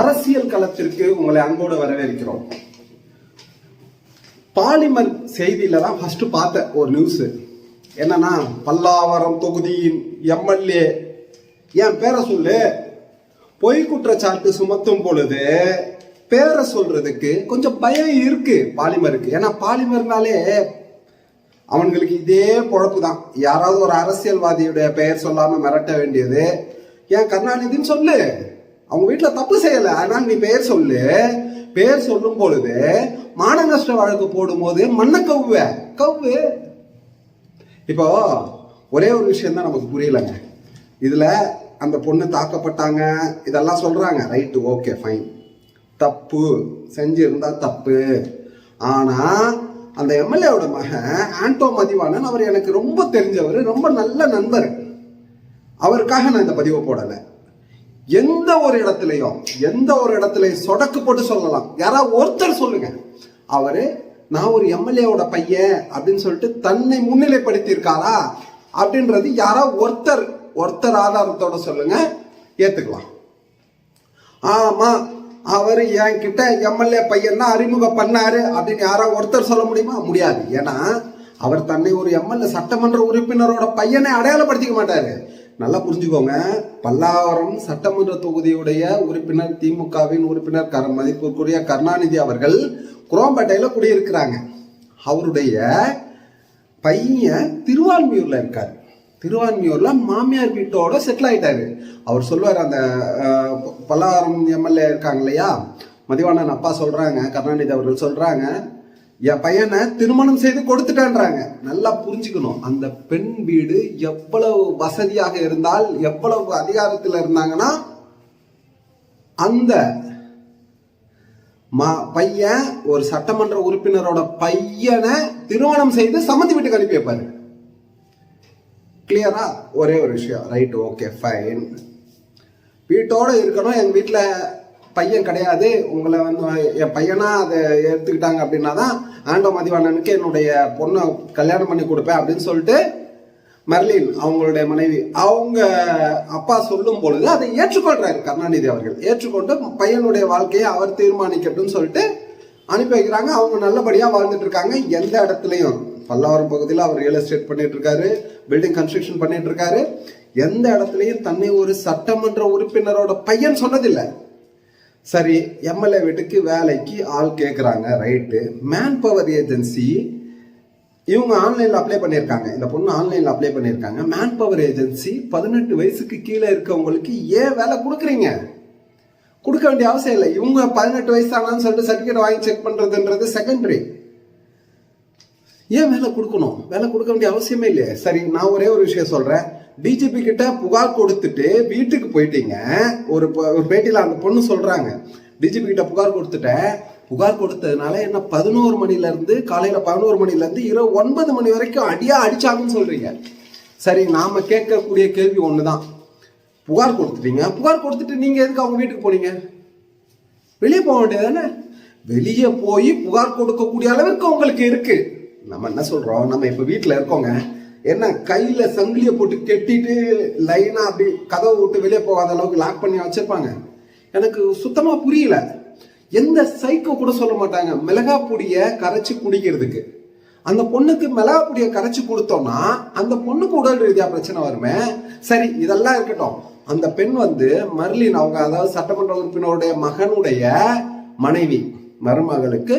அரசியல் களத்திற்கு உங்களை அன்போடு வரவேற்கிறோம். பாலிமர் செய்தியில தான் ஃபர்ஸ்ட் பார்த்த ஒரு நியூஸ் என்னன்னா பல்லாவரம் தொகுதியின் எம்எல்ஏ என் பேரை சொல்லு. பொய் குற்றச்சாட்டு சுமத்தும் பொழுது பேரை சொல்றதுக்கு கொஞ்சம் பயம் இருக்கு பாலிமருக்கு. ஏன்னா பாலிமர்னாலே அவங்களுக்கு இதே பொழப்பு தான் யாராவது ஒரு அரசியல்வாதியுடைய பெயர் சொல்லாம மிரட்ட வேண்டியது. ஏன் கருணாநிதின்னு சொல்லு. அவங்க வீட்டில் தப்பு செய்யலை. ஆனால் நீ பெயர் சொல்லு. பெயர் சொல்லும் பொழுது மான நஷ்ட வழக்கு போடும்போது மண்ணை கவ்வு கவ்வு. இப்போ ஒரே ஒரு விஷயம் தான் நமக்கு புரியலங்க. இதில் அந்த பொண்ணு தாக்கப்பட்டாங்க. இதெல்லாம் சொல்கிறாங்க ரைட்டு ஓகே ஃபைன் தப்பு. செஞ்சிருந்தா தப்பு. ஆனால் அந்த எம்எல்ஏவோட மகன் ஆண்டோ மதிவாணன் அவர் எனக்கு ரொம்ப தெரிஞ்சவர் ரொம்ப நல்ல நண்பர். அவருக்காக நான் இந்த பதிவை போடலை. எந்த ஒரு இடத்துலையும் எந்த ஒரு இடத்துலையும் சொடக்கு போட்டு சொல்லலாம். யாராவது ஒருத்தர் சொல்லுங்க. அவரு நான் ஒரு எம்எல்ஏவோட பையன் அப்படின்னு சொல்லிட்டு தன்னை முன்னிலைப்படுத்தியிருக்காரா? அப்படின்றது யாராவது ஒருத்தர் ஒருத்தர் ஆதாரத்தோட சொல்லுங்க. ஏத்துக்கலாம். ஆமா அவர் என்கிட்ட எம்எல்ஏ பையன் தான் அறிமுகம் பண்ணாரு அப்படின்னு யாராவது ஒருத்தர் சொல்ல முடியுமா? முடியாது. ஏன்னா அவர் தன்னை ஒரு எம்எல்ஏ சட்டமன்ற உறுப்பினரோட பையனை அடையாளப்படுத்திக்க மாட்டாரு. நல்லா புரிஞ்சுக்கோங்க. பல்லாவரம் சட்டமன்ற தொகுதியுடைய உறுப்பினர் திமுகவின் உறுப்பினர் கர மதிப்பிற்குரிய கருணாநிதி அவர்கள் குரோம்பேட்டையில் குடியிருக்கிறாங்க. அவருடைய பையன் திருவான்மியூரில் இருக்கார். திருவான்மியூர்ல மாமியார் வீட்டோட செட்டில் ஆயிட்டாரு. அவர் சொல்லுவார் அந்த பல்லாவரம் எம்எல்ஏ இருக்காங்க இல்லையா? மதிவாணன் அப்பா சொல்றாங்க கருணாநிதி அவர்கள் சொல்றாங்க என் பையனை திருமணம் செய்து கொடுத்துட்டேன்றாங்க. நல்லா புரிஞ்சுக்கணும். அந்த பெண் வீடு எவ்வளவு வசதியாக இருந்தால் எவ்வளவு அதிகாரத்தில் இருந்தாங்கன்னா அந்த மா- பையன் ஒரு சட்டமன்ற உறுப்பினரோட பையனை திருமணம் செய்து சம்மந்தி வீட்டுக்கு அனுப்பி வைப்பாரு. கிளியரா ஒரே ஒரு விஷயம். ரைட் ஓகே ஃபைன் வீட்டோட இருக்கணும். எங்க வீட்டில் பையன் கிடையாது. உங்களை வந்து என் பையனா அதை எடுத்துக்கிட்டாங்க அப்படின்னா தான் ஆண்டோ மதிவாணனுக்கு என்னுடைய பொண்ணை கல்யாணம் பண்ணி கொடுப்பேன் அப்படின்னு சொல்லிட்டு மெர்லின் அவங்களுடைய மனைவி அவங்க அப்பா சொல்லும் பொழுது அதை ஏற்றுக்கொள்றாரு கருணாநிதி அவர்கள். ஏற்றுக்கொண்டு பையனுடைய வாழ்க்கையை அவர் தீர்மானிக்கட்டும்னு சொல்லிட்டு அனுப்பி வைக்கிறாங்க. அவங்க நல்லபடியா வாழ்ந்துட்டு இருக்காங்க. எந்த இடத்துலையும் பல்லாவரம் பகுதியில் அவர் ரியல் எஸ்டேட் பண்ணிட்டு இருக்காரு பில்டிங் கன்ஸ்ட்ரக்ஷன் பண்ணிட்டு இருக்காரு. எந்த இடத்துலையும் தன்னை ஒரு சட்டமன்ற உறுப்பினரோட பையன் சொன்னதில்லை. சரி எம்எல்ஏ வீட்டுக்கு வேலைக்கு ஆள் கேட்குறாங்க ரைட்டு மேன் பவர் ஏஜென்சி இவங்க ஆன்லைனில் அப்ளை பண்ணியிருக்காங்க. இந்த பொண்ணு ஆன்லைனில் அப்ளை பண்ணியிருக்காங்க. மேன் பவர் ஏஜென்சி பதினெட்டு வயசுக்கு கீழே இருக்கவங்களுக்கு ஏன் வேலை கொடுக்குறீங்க? கொடுக்க வேண்டிய அவசியம் இல்லை. இவங்க பதினெட்டு வயசு ஆனான்னு சொல்லிட்டு சர்டிஃபிகேட் வாங்கி செக் பண்ணுறதுன்றது செகண்டரி ஏன் வேலை கொடுக்கணும்? வேலை கொடுக்க வேண்டிய அவசியமே இல்லையே. சரி நான் ஒரே ஒரு விஷயம் சொல்கிறேன் டிஜிபி கிட்ட புகார் கொடுத்துட்டு வீட்டுக்கு போயிட்டீங்க. ஒரு ஒரு பேட்டியில் அந்த பொண்ணு சொல்றாங்க. டிஜிபி கிட்ட புகார் கொடுத்துட்டேன். புகார் கொடுத்ததுனால என்ன பதினோரு மணிலேருந்து காலையில் பதினோரு மணிலேருந்து இரவு ஒன்பது மணி வரைக்கும் அடியாக அடிச்சாங்கன்னு சொல்கிறீங்க சரி நாம கேட்கக்கூடிய கேள்வி ஒன்று தான் புகார் கொடுத்துட்டீங்க. புகார் கொடுத்துட்டு நீங்கள் எதுக்கு அவங்க வீட்டுக்கு போனீங்க? வெளியே போக வேண்டியதானே வெளியே போய் புகார் கொடுக்கக்கூடிய அளவிற்கு உங்களுக்கு இருக்குது நம்ம என்ன சொல்கிறோம் நம்ம இப்போ வீட்டில் இருக்கோங்க. என்ன கையில சங்கிலியை போட்டு கெட்டிட்டு லைனா அப்படி கதவை விட்டு வெளியே போகாத அளவுக்கு லாக் பண்ணி வச்சிருப்பாங்க. எனக்கு சுத்தமா புரியல. எந்த சைக்கோ கூட சொல்ல மாட்டாங்க. மிளகா பொடிய கரைச்சி குடிக்கிறதுக்கு. அந்த பொண்ணுக்கு மிளகா பொடிய கரைச்சி கொடுத்தோம்னா அந்த பொண்ணுக்கு உடல் ரீதியா பிரச்சனை வருமே. சரி இதெல்லாம் இருக்கட்டும். அந்த பெண் வந்து மர்லின் அவங்க அதாவது சட்டமன்ற உறுப்பினருடைய மகனுடைய மனைவி மருமகளுக்கு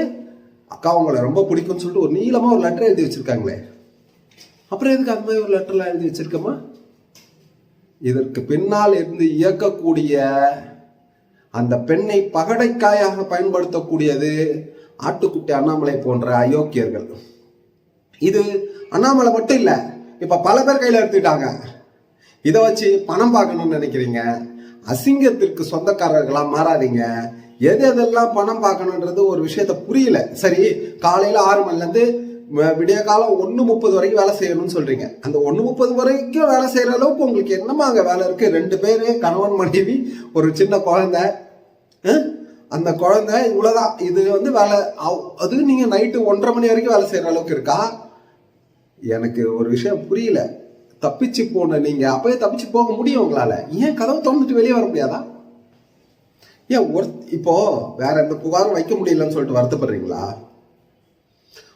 அக்கா அவங்களை ரொம்ப பிடிக்கும்னு சொல்லிட்டு ஒரு நீளமா ஒரு லெட்டர் எழுதி வச்சிருக்காங்களே. அப்புறம் எதுக்கு அது மாதிரி ஒரு லெட்டர்லாம் எழுதி வச்சிருக்கோமா? இதற்கு பின்னால் இருந்து இயக்கக்கூடிய அந்த பெண்ணை பகடைக்காயாக பயன்படுத்தக்கூடியது ஆட்டுக்குட்டி அண்ணாமலை போன்ற அயோக்கியர்கள். இது அண்ணாமலை மட்டும் இல்லை இப்போ பல பேர் கையில் எடுத்துக்கிட்டாங்க. இதை வச்சு பணம் பார்க்கணும்னு நினைக்கிறீங்க. அசிங்கத்திற்கு சொந்தக்காரர்களாக மாறாதீங்க. எது எதெல்லாம் பணம் பார்க்கணுன்றது ஒரு விஷயத்த புரியல. சரி காலையில் ஆறு மணிலேருந்து விடிய காலம் ஒன்று முப்பது வரைக்கும் வேலை செய்யணும்னு சொல்றீங்க. அந்த ஒன்று முப்பது வரைக்கும் வேலை செய்யற அளவுக்கு உங்களுக்கு என்னமா அங்கே வேலை இருக்கு? ரெண்டு பேர் கணவன் மனைவி ஒரு சின்ன குழந்தை. அந்த குழந்தை இவ்வளோதான் இது வந்து வேலை அவ்- அது நீங்கள் நைட்டு ஒன்றரை மணி வரைக்கும் வேலை செய்யற அளவுக்கு இருக்கா? எனக்கு ஒரு விஷயம் புரியல. தப்பிச்சு போன நீங்க அப்பயே தப்பிச்சு போக முடியும் உங்களால. ஏன் கதவு திறந்துட்டு வெளியே வர முடியாதா? ஏன் ஒரு இப்போ வேற எந்த புகாரும் வைக்க முடியலன்னு சொல்லிட்டு வருத்தப்படுறீங்களா?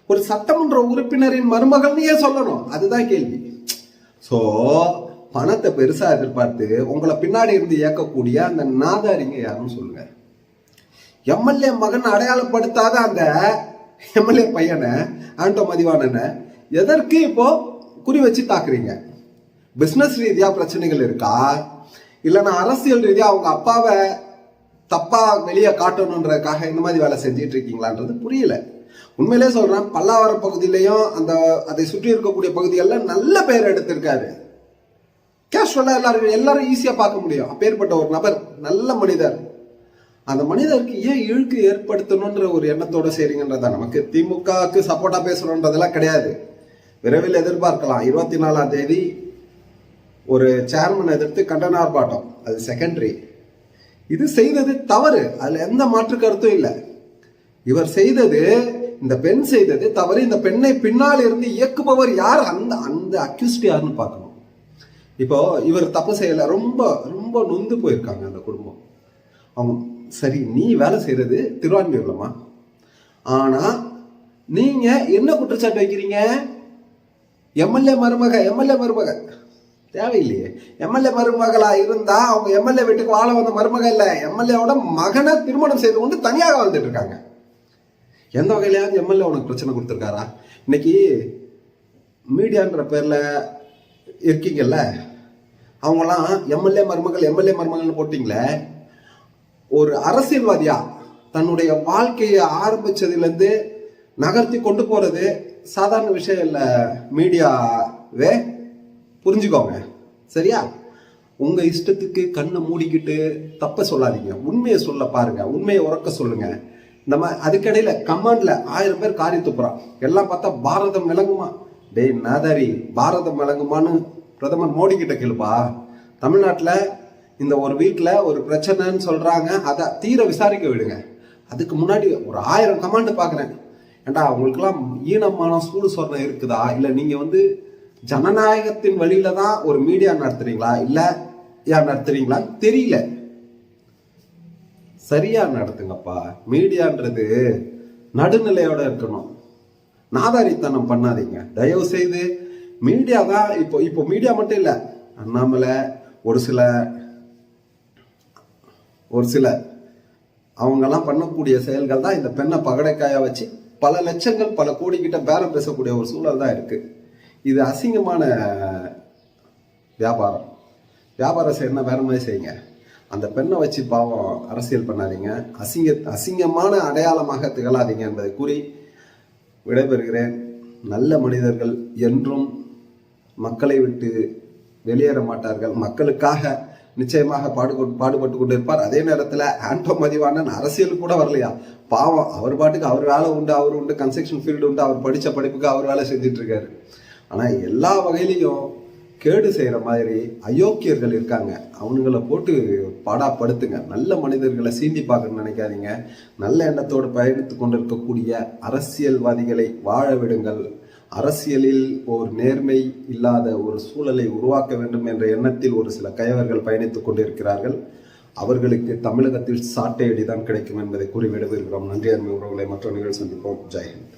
ஒரு சட்டமன்ற உறுப்பினரின் மருமகள்னு ஏன் சொல்லணும்? அதுதான் கேள்வி. ஸோ பணத்தை பெருசா எதிர்பார்த்து உங்களை பின்னாடி இருந்து இயக்கக்கூடிய அந்த நாதாரிங்க யாருன்னு சொல்லுங்க. எம்எல்ஏ மகன் அடையாளப்படுத்தாத அந்த எம்எல்ஏ பையனை ஆண்டோ மதிவானனை எதற்கு இப்போ குறி வச்சு தாக்குறீங்க? பிஸ்னஸ் ரீதியா பிரச்சனைகள் இருக்கா? இல்லைன்னா அரசியல் ரீதியா அவங்க அப்பாவை தப்பா வெளியே காட்டணுன்றதுக்காக இந்த மாதிரி வேலை செஞ்சிட்டு இருக்கீங்களான்றது புரியல. உண்மையிலே சொல்கிறேன் பல்லாவர பகுதியிலையும் அந்த அதை சுற்றி இருக்கக்கூடிய பகுதிகளில் நல்ல பேர் எடுத்திருக்காரு. கேஷுவலாக எல்லாரும் எல்லாரும் ஈஸியாக பார்க்க முடியும். அப்பேற்பட்ட ஒரு நபர் நல்ல மனிதர். அந்த மனிதருக்கு ஏன் இழுக்கு ஏற்படுத்தணுன்ற ஒரு எண்ணத்தோட செய்றீங்கன்றதா நமக்கு திமுகவுக்கு சப்போர்ட்டா பேசணுன்றதெல்லாம் கிடையாது. விரைவில் எதிர்பார்க்கலாம். இருபத்தி நாலாம் தேதி ஒரு சேர்மன் எதிர்த்து கண்டன ஆர்ப்பாட்டம். அது செகண்டரி இது செய்தது தவறு. அதுல எந்த மாற்று கருத்தும் இல்லை. இவர் செய்தது இந்த பெண் செய்தது தவறு. இந்த பெண்ணை பின்னால் இருந்து இயக்குபவர் யார்? அந்த அந்த அக்யூஸ்ட் யாருன்னு பார்க்கணும். இப்போ இவர் தப்பு செய்யல. ரொம்ப ரொம்ப நொந்து போயிருக்காங்க அந்த குடும்பம். அவங்க சரி நீ வேலை செய்யறது திருவான்மையூர்லமா ஆனா நீங்க என்ன குற்றச்சாட்டு வைக்கிறீங்க? எம்எல்ஏ மருமக எம்எல்ஏ மருமக. தேவையில்லையே. எம்எல்ஏ மருமகளா இருந்தா அவங்க எம்எல்ஏ வீட்டுக்கு வாழ வந்த மருமக இல்லை. எம்எல்ஏவோட மகனை திருமணம் செய்து கொண்டு தனியாக வாழ்ந்துட்டு இருக்காங்க. எந்த வகையிலையாவது எம்எல்ஏ உனக்கு பிரச்சனை கொடுத்துருக்காரா? இன்னைக்கு மீடியான்ற பேரில் இருக்கீங்கல்ல அவங்களாம் எம்எல்ஏ மருமகள் எம்எல்ஏ மருமகள்னு போட்டிங்களே ஒரு அரசியல்வாதியா தன்னுடைய வாழ்க்கையை ஆரம்பிச்சதுலேருந்து நகர்த்தி கொண்டு போகிறது சாதாரண விஷயம் இல்லை மீடியாவே? புரிஞ்சுக்கோங்க. சரியா? உங்கள் இஷ்டத்துக்கு கண்ணை மூடிக்கிட்டு தப்பை சொல்லாதீங்க. உண்மையை சொல்ல பாருங்க. உண்மையை உறக்க சொல்லுங்கள் நம்ம அதுக்கடையில் கமாண்ட்ல ஆயிரம் பேர் காரி துப்புறான் எல்லாம் பார்த்தா பாரதம் விளங்குமா? டேய் நாதாரி பாரதம் விளங்குமான்னு பிரதமர் மோடி கிட்ட கேளுப்பா. தமிழ்நாட்டில் இந்த ஒரு வீட்டில் ஒரு பிரச்சனைன்னு சொல்கிறாங்க அதை தீர விசாரிக்க விடுங்க. அதுக்கு முன்னாடி ஒரு ஆயிரம் கமாண்டு பார்க்குறேன் ஏண்டா அவங்களுக்குலாம் ஈனமான சூடு சொரணம் இருக்குதா? இல்லை நீங்கள் வந்து ஜனநாயகத்தின் வழியில தான் ஒரு மீடியா நடத்துறீங்களா? இல்லை யார் நடத்துறீங்களா தெரியல. சரியா நடத்துங்கப்பா மீடியான்றது நடுநிலையோட இருக்கணும். நாதாரித்தனம் பண்ணாதீங்க. தயவு செய்து மீடியா தான் இப்போ இப்போ மீடியா மட்டும் இல்ல. அண்ணாமலை ஒரு சில ஒரு சில அவங்கெல்லாம் பண்ணக்கூடிய செயல்கள் தான் இந்த பெண்ணை பகடைக்காயா வச்சு பல லட்சங்கள் பல கோடிக்கிட்ட பேரம் பேசக்கூடிய ஒரு சூழல் தான் இருக்கு. இது அசிங்கமான வியாபாரம். வியாபாரம் செய்யணும்னா வேற மாதிரி செய்யுங்க. அந்த பெண்ணை வச்சு பாவம் அரசியல் பண்ணாதீங்க. அசிங்க அசிங்கமான அடையாளமாக திகழாதீங்க என்பதை கூறி விடைபெறுகிறேன். நல்ல மனிதர்கள் என்றும் மக்களை விட்டு வெளியேற மாட்டார்கள். மக்களுக்காக நிச்சயமாக பாடு பாடுபட்டு கொண்டு இருப்பார் அதே நேரத்தில் ஆண்டோ மதிவாணன் அரசியல் கூட வரலையா? பாவம் அவர் பாட்டுக்கு அவர் வேலை உண்டு அவர் உண்டு கன்ஸ்ட்ரக்ஷன் ஃபீல்டு உண்டு அவர் படித்த படிப்புக்கு அவர் வேலை செஞ்சுட்டு ஆனால் எல்லா வகையிலையும் கேடு செய்கிற மாதிரி அயோக்கியர்கள் இருக்காங்க. அவனுங்களை போட்டு பாடாப்படுத்துங்க. நல்ல மனிதர்களை சீண்டி பார்க்கணும்னு நினைக்காதீங்க. நல்ல எண்ணத்தோடு பயணித்து கொண்டிருக்கக்கூடிய அரசியல்வாதிகளை வாழ விடுங்கள். அரசியலில் ஒரு நேர்மை இல்லாத ஒரு சூழலை உருவாக்க வேண்டும் என்ற எண்ணத்தில் ஒரு சில கயவர்கள் பயணித்துக் கொண்டிருக்கிறார்கள். அவர்களுக்கு தமிழகத்தில் சாட்டையடிதான் கிடைக்கும் என்பதை கூறி விடுவிருக்கிறோம் நன்றி அன்பு உறவுகளை மற்ற நிகழ்ச்சி சந்திப்போம். ஜெயஹிந்த்